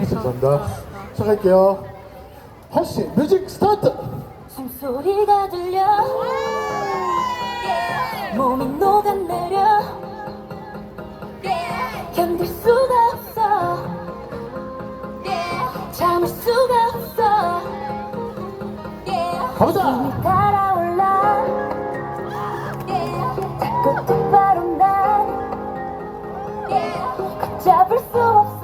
감사합니다. 시작할게요. 허씨 뮤직 스타트. 숨소리가 들려. 몸이 녹아내려. 견딜 수가 없어. 참을 수가 없어. 가보자. 달아올라. 자꾸 똑바로 난 걷잡을 수 없어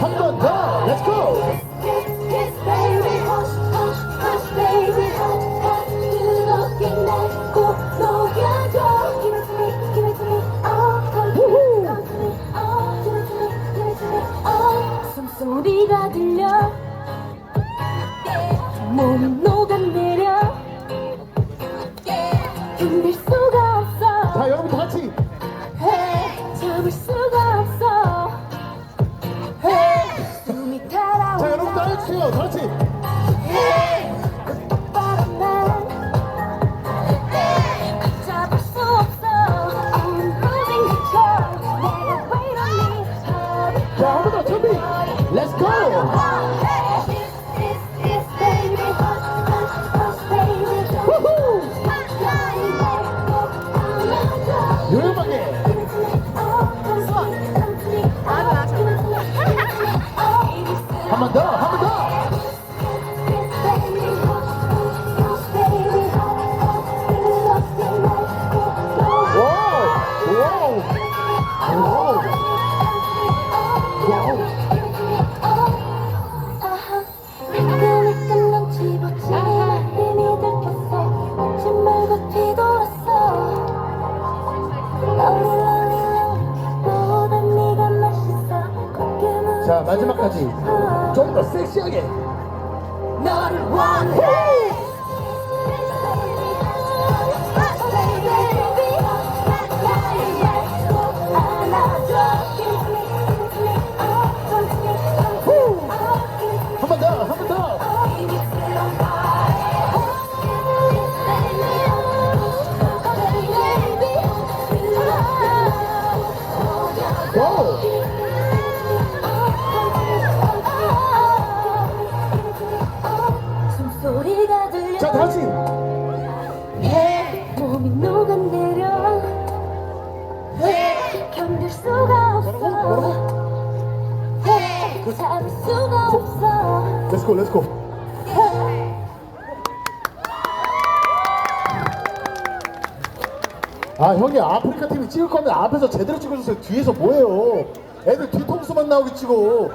it to me, oh. 숨소리가 들려 몸이 녹아내려 견딜 수가 없어 자, 여러분 다 같이. 잡을 수 Hurry, 자, 한번더 준비. Let's go. 자, 마지막까지. 좀 더 섹시하게. 너를 원해 수가 없어? 잡을 수가 없어. Let's go. 아 형이 아프리카 TV 찍을 거면 앞에서 제대로 찍어주세요 뒤에서 뭐해요 애들 뒤통수만 나오게 찍어